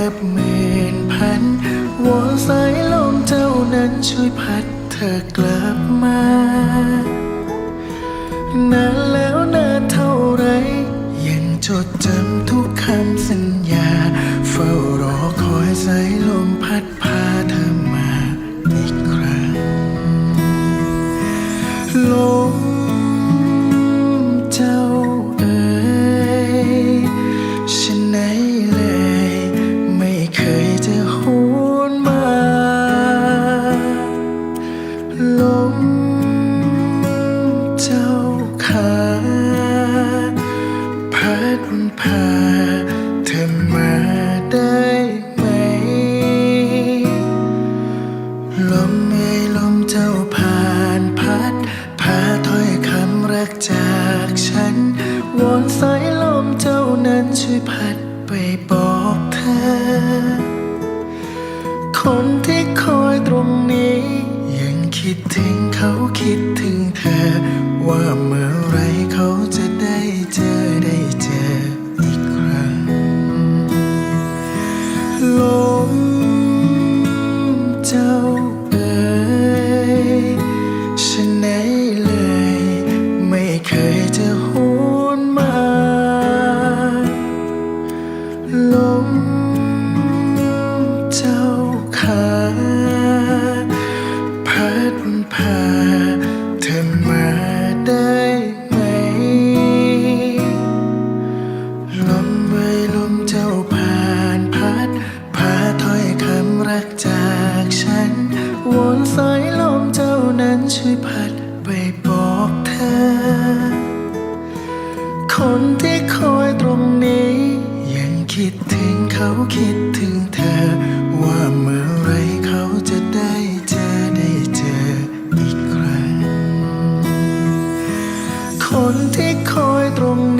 นับหมื่นพันวอนสายลมเจ้านั้นช่วยพัดเธอกลับมา พาเธอมาได้ไหม ลมเอ่ยลมเจ้าผ่านพัด พาถ้อยคำรักจากฉัน วอนสายลมเจ้านั้นช่วยพัดไปบอกเธอ คนที่คอยตรงนี้ ยังคิดถึงเขาคิดถึงเธอ ว่าเมื่อไรเขาจะ เจ้าเอ๋ยฉันไหนเลย ไม่เคยจะหูนมา ลมเจ้าขาพัดพาเธอมาได้ไหม ลมใบลมเจ้าผ่านพัดพาถ้อยคำรักจาก วนสายลมเจ้านั้นช่วยพัดไปบอกเธอ คนที่คอยตรงนี้ ยังคิดถึงเขาคิดถึงเธอ ว่าเมื่อไรเขาจะได้เจอได้เจออีกครั้ง คนที่คอยตรงนี้